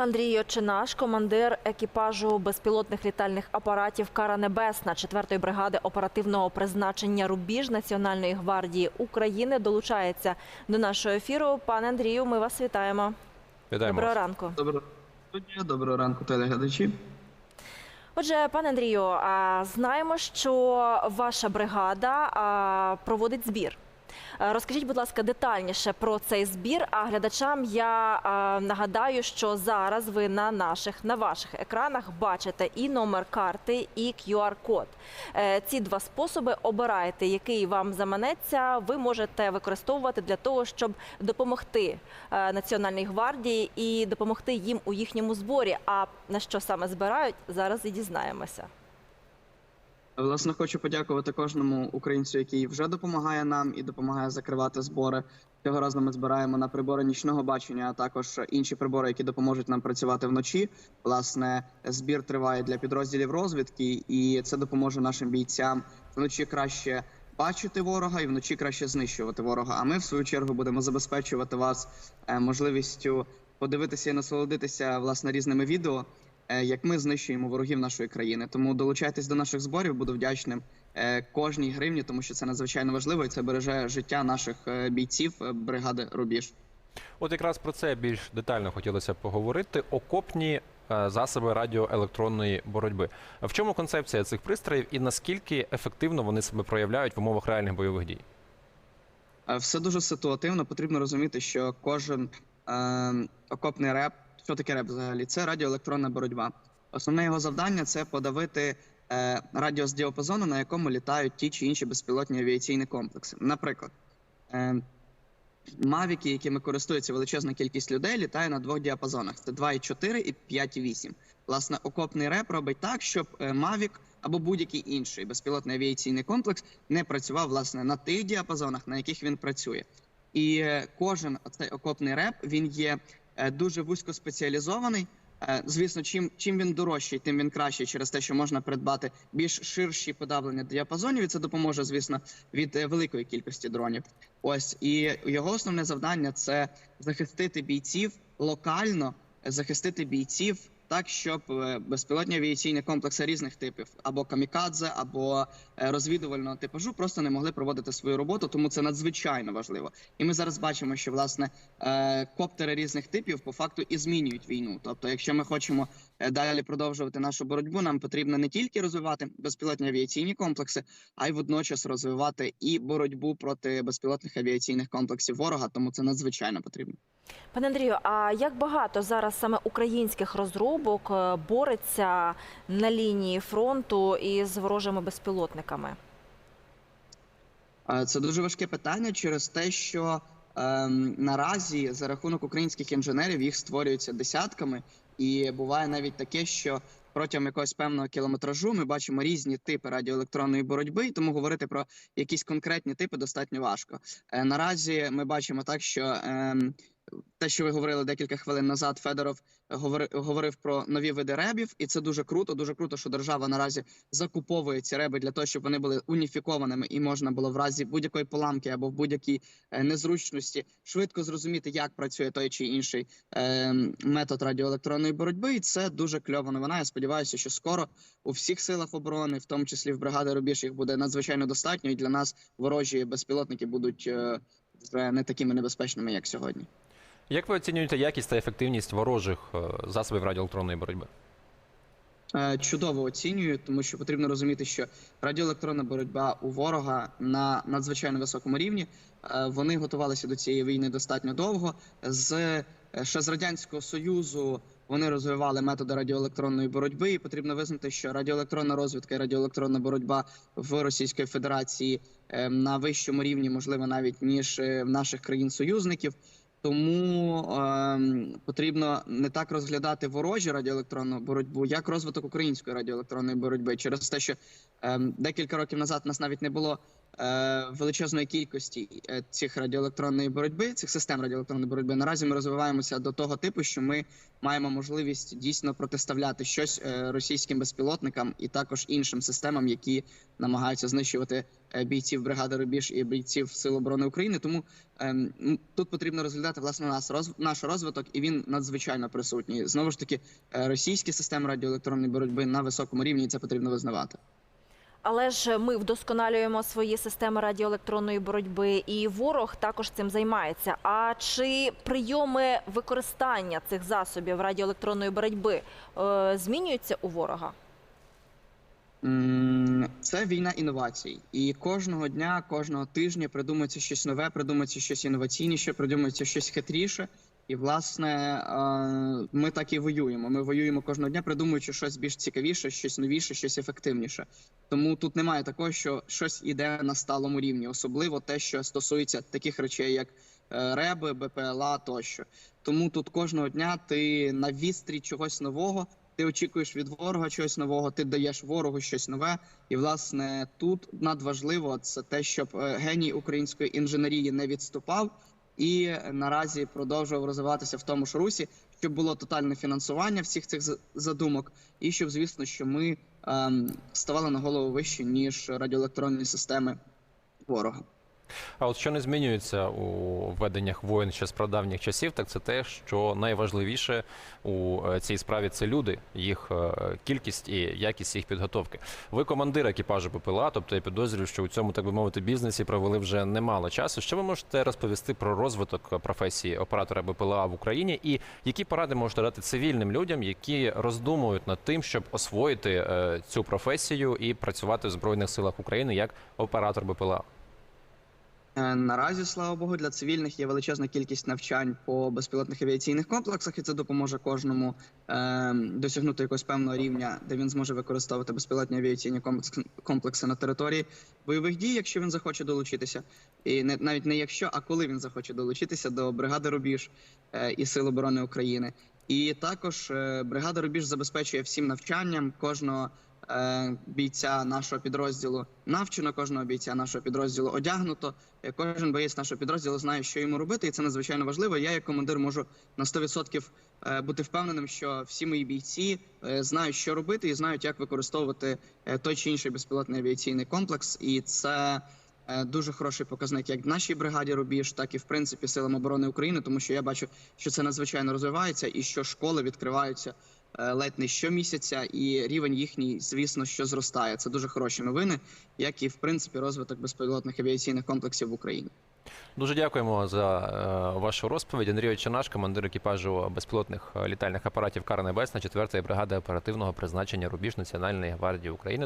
Андрій Очинаш, командир екіпажу безпілотних літальних апаратів Кара Небесна 4-ї бригади оперативного призначення Рубіж Національної гвардії України, долучається до нашого ефіру. Пане Андрію, ми вас вітаємо. Вітаємо. Доброго вас. ранку. Доброго дня, доброго ранку, телеглядачі. Отже, пане Андрію, а, знаємо, що ваша бригада проводить збір. Е, Розкажіть, будь ласка, детальніше про цей збір. А глядачам я а, нагадаю, що зараз ви на наших на ваших екранах бачите і номер карти, і QR-код. Е, Ці два способи обирайте, який вам заманеться. Ви можете використовувати для того, щоб допомогти е, Національній гвардії і допомогти їм у їхньому зборі. А на що саме збирають, зараз і дізнаємося. Власне, хочу подякувати кожному українцю, який вже допомагає нам і допомагає закривати збори. Цього разу ми збираємо на прибори нічного бачення, а також інші прибори, які допоможуть нам працювати вночі. Власне, збір триває для підрозділів розвідки, і це допоможе нашим бійцям вночі краще бачити ворога і вночі краще знищувати ворога. А ми, в свою чергу, будемо забезпечувати вас е, можливістю подивитися і насолодитися власне різними відео. Е, як ми знищуємо ворогів нашої країни. Тому долучайтесь до наших зборів. Буду вдячним е, кожній гривні, тому що це надзвичайно важливо і це береже життя наших е, бійців бригади Рубіж. От якраз про це більш детально хотілося поговорити. Окопні засоби радіоелектронної боротьби. В чому концепція цих пристроїв і наскільки ефективно вони себе проявляють в умовах реальних бойових дій? Все дуже ситуативно. Потрібно розуміти, що кожен е, окопний реп, що таке реп взагалі? Це радіоелектронна боротьба. Основне його завдання це подавити е, радіус діапазону, на якому літають ті чи інші безпілотні авіаційні комплекси. Наприклад, е, мавіки, якими користується величезна кількість людей, літає на двох діапазонах: це 2,4 і 5,8. Власне, окопний реп робить так, щоб е, Мавік або будь-який інший безпілотний авіаційний комплекс не працював власне на тих діапазонах, на яких він працює. І е, кожен цей окопний реп він є дуже вузько спеціалізований. Е, Звісно, чим чим він дорожчий, тим він кращий через те, що можна придбати більш ширші подавлення діапазонів. І це допоможе, звісно, від е, великої кількості дронів. Ось і його основне завдання це захистити бійців локально, е, захистити бійців так, щоб е, безпілотні авіаційні комплекси різних типів або камікадзе, або е, розвідувального типажу просто не могли проводити свою роботу, тому це надзвичайно важливо. І ми зараз бачимо, що власне е, коптери різних типів по факту і змінюють війну. Тобто, якщо ми хочемо далі продовжувати нашу боротьбу, нам потрібно не тільки розвивати безпілотні авіаційні комплекси, а й водночас розвивати і боротьбу проти безпілотних авіаційних комплексів ворога. Тому це надзвичайно потрібно. Пане Андрію, а як багато зараз саме українських розробок е, бореться на лінії фронту із ворожими безпілотниками? Е, Це дуже важке питання через те, що ем, наразі за рахунок українських інженерів їх створюються десятками, і буває навіть таке, що протягом якогось певного кілометражу ми бачимо різні типи радіоелектронної боротьби, і тому говорити про якісь конкретні типи достатньо важко. Е, наразі ми бачимо так, що ем, те, що ви говорили декілька хвилин назад, Федоров говорив, говорив про нові види ребів, і це дуже круто. Дуже круто, що держава наразі закуповує ці реби для того, щоб вони були уніфікованими і можна було в разі будь-якої поламки або в будь-якій е, незручності швидко зрозуміти, як працює той чи інший е, метод радіоелектронної боротьби. І це дуже кльова новина. Я сподіваюся, що скоро у всіх силах оборони, в тому числі в бригади Рубіж, буде надзвичайно достатньо, і для нас ворожі безпілотники будуть е, не такими небезпечними, як сьогодні. Як ви оцінюєте якість та ефективність ворожих е, засобів радіоелектронної боротьби? Е, Чудово оцінюю, тому що потрібно розуміти, що радіоелектронна боротьба у ворога на надзвичайно високому рівні. Е, Вони готувалися до цієї війни достатньо довго. З ще з радянського союзу вони розвивали методи радіоелектронної боротьби. І потрібно визнати, що радіоелектронна розвідка і радіоелектронна боротьба в Російської Федерації на вищому рівні, можливо, навіть ніж в наших країн-союзників. Тому е, потрібно не так розглядати ворожі радіоелектронну боротьбу, як розвиток української радіоелектронної боротьби, через те, що е, декілька років назад нас навіть не було величезної кількості е, цих радіоелектронної боротьби, цих систем радіоелектронної боротьби. Наразі ми розвиваємося до того типу, що ми маємо можливість дійсно протиставляти щось е, російським безпілотникам і також іншим системам, які намагаються знищувати е, бійців бригади Рубіж і бійців Сил оборони України. Тому ем, тут потрібно розглядати власне нас роз, наш розвиток, і він надзвичайно присутній. Знову ж таки, е, російські системи радіоелектронної боротьби на високому рівні, і це потрібно визнавати. Але ж ми вдосконалюємо свої системи радіоелектронної боротьби, і ворог також цим займається. А чи прийоми використання цих засобів радіоелектронної боротьби е, змінюються у ворога? Це війна інновацій, і кожного дня, кожного тижня придумується щось нове, придумується щось інноваційніше, придумується щось хитріше. І власне е, ми так і воюємо. Ми воюємо кожного дня, придумуючи щось більш цікавіше, щось новіше, щось ефективніше. Тому тут немає такого, що щось іде на сталому рівні, особливо те, що стосується таких речей, як е, реби, БПЛА тощо. Тому тут кожного дня ти на відстрій чогось нового. Ти очікуєш від ворога чогось нового, ти даєш ворогу щось нове. І власне тут надважливо це те, щоб е, геній української інженерії не відступав і наразі продовжував розвиватися в тому ж русі, щоб було тотальне фінансування всіх цих задумок, і щоб, звісно, що ми ем, ставали на голову вище ніж радіоелектронні системи ворога. А от що не змінюється у веденнях воєн ще з прадавніх часів, так це те, що найважливіше у е, цій справі це люди, їх е, кількість і якість їх підготовки. Ви командир екіпажу БПЛА, тобто я підозрюю, що у цьому, так би мовити, бізнесі провели вже немало часу. Що ви можете розповісти про розвиток професії оператора БПЛА в Україні, і які поради можете дати цивільним людям, які роздумують над тим, щоб освоїти е, цю професію і працювати в збройних силах України як оператор БПЛА? Е, Наразі, слава Богу, для цивільних є величезна кількість навчань по безпілотних авіаційних комплексах, і це допоможе кожному е, досягнути якогось певного рівня, де він зможе використовувати безпілотні авіаційні комплекси, на території бойових дій, якщо він захоче долучитися, і не навіть не якщо, а коли він захоче долучитися до бригади Рубіж е, і Сил оборони України. І також е, бригада Рубіж забезпечує всім навчанням кожного бійця нашого підрозділу навчено, кожного бійця нашого підрозділу одягнуто. Е, Кожен боєць нашого підрозділу знає, що йому робити, і це надзвичайно важливо. Я, як командир, можу на 100% е, бути впевненим, що всі мої бійці е, знають, що робити, і знають, як використовувати е, той чи інший безпілотний авіаційний комплекс. І це е, дуже хороший показник як в нашій бригаді Рубіж, так і в принципі силам оборони України, тому що я бачу, що це надзвичайно розвивається, і що школи відкриваються е, ледь не щомісяця, і рівень їхній, звісно, що зростає. Це дуже хороші новини, як і в принципі розвиток безпілотних авіаційних комплексів в Україні. Дуже дякуємо за е, вашу розповідь. Андрій Чанаш, командир екіпажу безпілотних е, літальних апаратів Кара Небесна, 4-ї бригади оперативного призначення Рубіж Національної гвардії України.